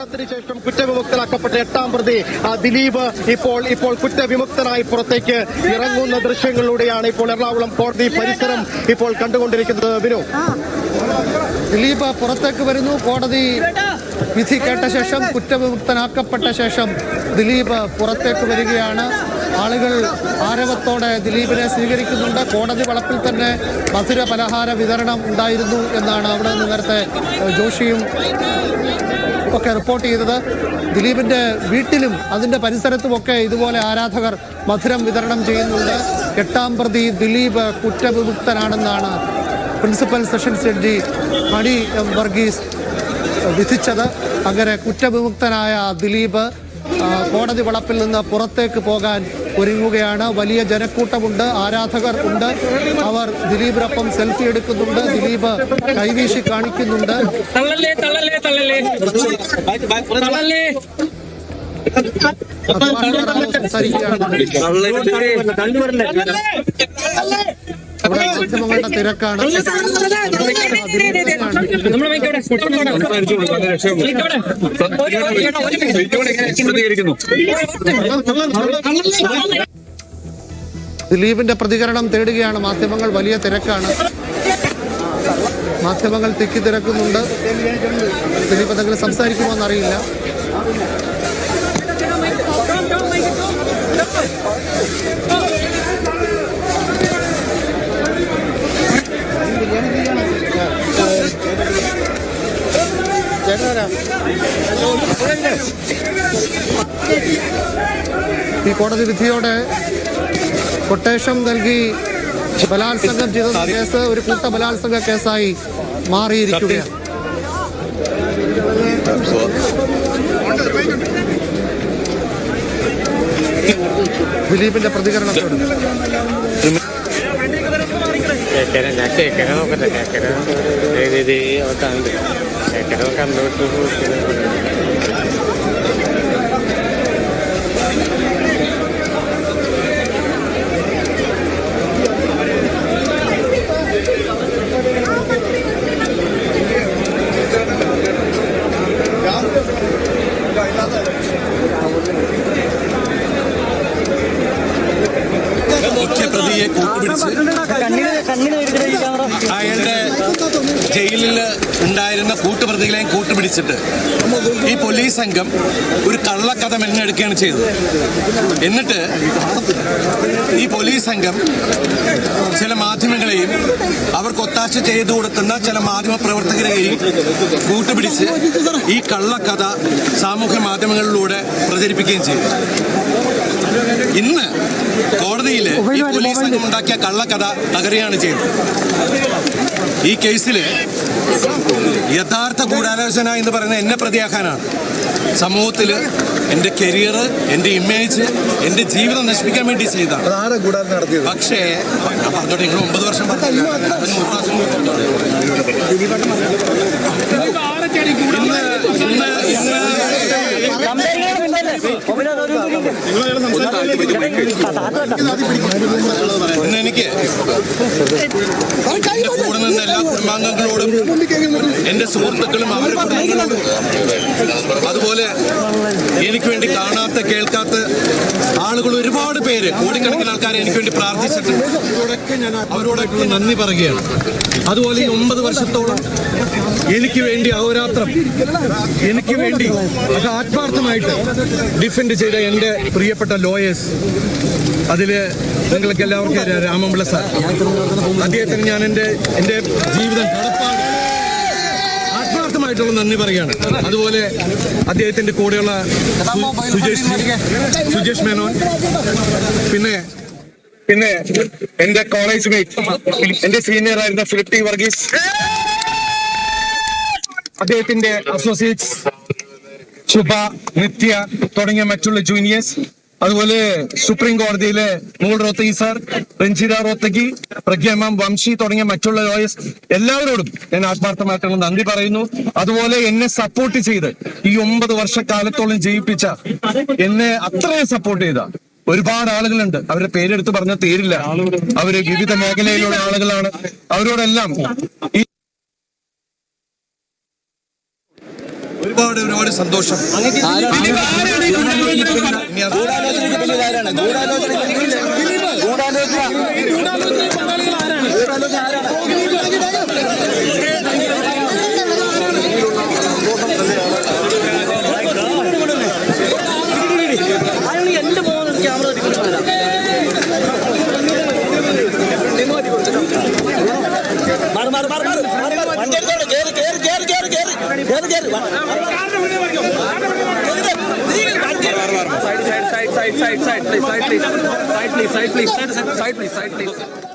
ശേഷം കുറ്റവിമുക്തനാക്കപ്പെട്ട എട്ടാം പ്രതി ദിലീപ് ഇപ്പോൾ ഇപ്പോൾ കുറ്റവിമുക്തനായി പുറത്തേക്ക് ഇറങ്ങുന്ന ദൃശ്യങ്ങളിലൂടെയാണ് ഇപ്പോൾ എറണാകുളം കോടതി പരിസരം ഇപ്പോൾ കണ്ടുകൊണ്ടിരിക്കുന്നത്. വിനു. ദിലീപ് പുറത്തേക്ക് വരുന്നു. കോടതി വിധി കേട്ട ശേഷം കുറ്റവിമുക്തനാക്കപ്പെട്ട ശേഷം ദിലീപ് പുറത്തേക്ക് വരികയാണ്. ആളുകൾ ആരവത്തോടെ ദിലീപിനെ സ്വീകരിക്കുന്നുണ്ട്. കോടതി വളപ്പിൽ തന്നെ മധുര പലഹാര വിതരണം ഉണ്ടായിരുന്നു എന്നാണ് അവിടെ നിന്ന് നേരത്തെ ജോഷിയും ഒക്കെ റിപ്പോർട്ട് ചെയ്തത്. ദിലീപിന്റെ വീട്ടിലും അതിന്റെ പരിസരത്തുമൊക്കെ ഇതുപോലെ ആരാധകർ മധുരം വിതരണം ചെയ്യുന്നുണ്ട്. എട്ടാം പ്രതി Dileep കുറ്റവിമുക്തനാണെന്നാണ് principal sessions judge Mani M Varghese വിധിച്ചത്. അങ്ങനെ കുറ്റവിമുക്തനായ ദിലീപ് കോടതി വളപ്പിൽ നിന്ന് പുറത്തേക്ക് പോകാൻ ഒരുങ്ങുകയാണ്. വലിയ ജനക്കൂട്ടമുണ്ട് ആരാധകർ ഉണ്ട്. അവർ ദിലീപിനൊപ്പം സെൽഫി എടുക്കുന്നുണ്ട് ദിലീപ് കൈവീശി കാണിക്കുന്നുണ്ട്. സംസാരിക്കുകയാണ്. അവിടെ തിരക്കാണ് ദിലീപിന്റെ പ്രതികരണം തേടുകയാണ് മാധ്യമങ്ങൾ വലിയ തിരക്കാണ് മാധ്യമങ്ങൾ തിക്കി തിരക്കുന്നുണ്ട് ദിലീപ് എന്തെങ്കിലും സംസാരിക്കുമോ എന്നറിയില്ല ഈ കോടതി വിധിയോടെ കൊട്ടേഷൻ നൽകി ബലാത്സംഗം ചെയ്ത കേസ് ഒരു കൂട്ട ബലാത്സംഗ കേസായി മാറിയിരിക്കുകയാണ്. ദിലീപിന്റെ പ്രതികരണത്തോട്. കേക്കര നോക്കട്ടെ കേക്കര കണ്ട് കേക്കര കണ്ടോട്ട് മുഖ്യപ്രതിയെ കൂട്ടുപിടിച്ച് അയാളുടെ ജയിലിൽ ഉണ്ടായിരുന്ന കൂട്ടുപ്രതികളെയും കൂട്ടുപിടിച്ചിട്ട് ഈ പോലീസ് സംഘം ഒരു കള്ളക്കഥ മെല്ലെടുക്കുകയാണ് ചെയ്തത്. എന്നിട്ട് ഈ പോലീസ് സംഘം ചില മാധ്യമങ്ങളെയും അവർക്ക് ഒത്താശ ചെയ്തു കൊടുക്കുന്ന ചില മാധ്യമ പ്രവർത്തകരെയും കൂട്ടുപിടിച്ച് ഈ കള്ളക്കഥ സാമൂഹ്യ മാധ്യമങ്ങളിലൂടെ പ്രചരിപ്പിക്കുകയും ചെയ്തു. ഇന്ന് കോടതിയിൽ ഈ പോലീസ് സംഘം ഉണ്ടാക്കിയ കള്ളക്കഥ തകരുകയാണ് ചെയ്തത്. ഈ കേസിൽ യഥാർത്ഥ ഗൂഢാലോചന എന്ന് പറയുന്നത് എന്നെ പ്രതിയാക്കാനാണ്. സമൂഹത്തിൽ എന്റെ കരിയർ എന്റെ ഇമേജ് എന്റെ ജീവിതം നശിപ്പിക്കാൻ വേണ്ടി ചെയ്താണ് ആരാ കൂടാതെ നടത്തിയത്? പക്ഷേ ഞാൻ പറഞ്ഞോട്ടെ നിങ്ങൾ ഒമ്പത് വർഷം പറഞ്ഞില്ല? പ്രാവശ്യം ഇന്ന് ഇന്ന് ഇന്ന് എനിക്ക് എന്റെ കൂടെ നിന്ന എല്ലാ കുടുംബാംഗങ്ങളോടും എന്റെ സുഹൃത്തുക്കളും അവരുടെ കുടുംബങ്ങളോടും അതുപോലെ എനിക്ക് വേണ്ടി കാണാത്ത കേൾക്കാത്ത ആളുകൾ ഒരുപാട് പേര് കോടിക്കണക്കിന് ആൾക്കാരെ എനിക്ക് വേണ്ടി പ്രാർത്ഥിച്ചിട്ടുണ്ട്. അവരോടൊക്കെ നന്ദി പറയുകയാണ്. അതുപോലെ ഈ ഒമ്പത് വർഷത്തോളം എനിക്ക് വേണ്ടി അഹോരാത്രം എനിക്ക് വേണ്ടി ആത്മാർത്ഥമായിട്ട് ഡിഫെൻഡ് ചെയ്ത എന്റെ പ്രിയപ്പെട്ട ലോയേഴ്സ് അതിൽ നിങ്ങൾക്ക് എല്ലാവർക്കും രാമപിള്ള സാർ. അദ്ദേഹത്തിന് ഞാൻ എന്റെ എന്റെ ജീവിതം കടപ്പാട് ആത്മാർത്ഥമായിട്ടുള്ള നന്ദി പറയുകയാണ്. അതുപോലെ അദ്ദേഹത്തിന്റെ കൂടെയുള്ള സുജേഷ് സുജേഷ് മേനോൻ. പിന്നെ പിന്നെ എന്റെ കോളേജ് മേറ്റ് എന്റെ സീനിയർ ആയിരുന്ന ഫിലിപ്പ് ടി വർഗീസ്. അദ്ദേഹത്തിന്റെ അസോസിയേറ്റ്സ് ശുഭ നിത്യ തുടങ്ങിയ മറ്റുള്ള ജൂനിയേഴ്സ് അതുപോലെ സുപ്രീം കോടതിയിലെ മൂൾ റോത്തഗി സാർ രഞ്ജിത റോത്തഗി പ്രഗ്യമാം വംശി തുടങ്ങിയ മറ്റുള്ള ലോയേഴ്സ് എല്ലാവരോടും ഞാൻ ആത്മാർത്ഥമായിട്ടുള്ള നന്ദി പറയുന്നു. അതുപോലെ എന്നെ സപ്പോർട്ട് ചെയ്ത് ഈ ഒമ്പത് വർഷക്കാലത്തോളം ജയിപ്പിച്ച എന്നെ അത്രയും സപ്പോർട്ട് ചെയ്ത ഒരുപാട് ആളുകളുണ്ട്. അവരുടെ പേരെടുത്ത് പറഞ്ഞാൽ തീരില്ല. അവർ വിവിധ മേഖലയിലുള്ള ആളുകളാണ്. അവരോടെല്ലാം ഈ ഒരുപാട് കേറി കേറി കേറി കേറി side, side, side, please, side, please, side, please, side, please, side, please, side, please, side, please.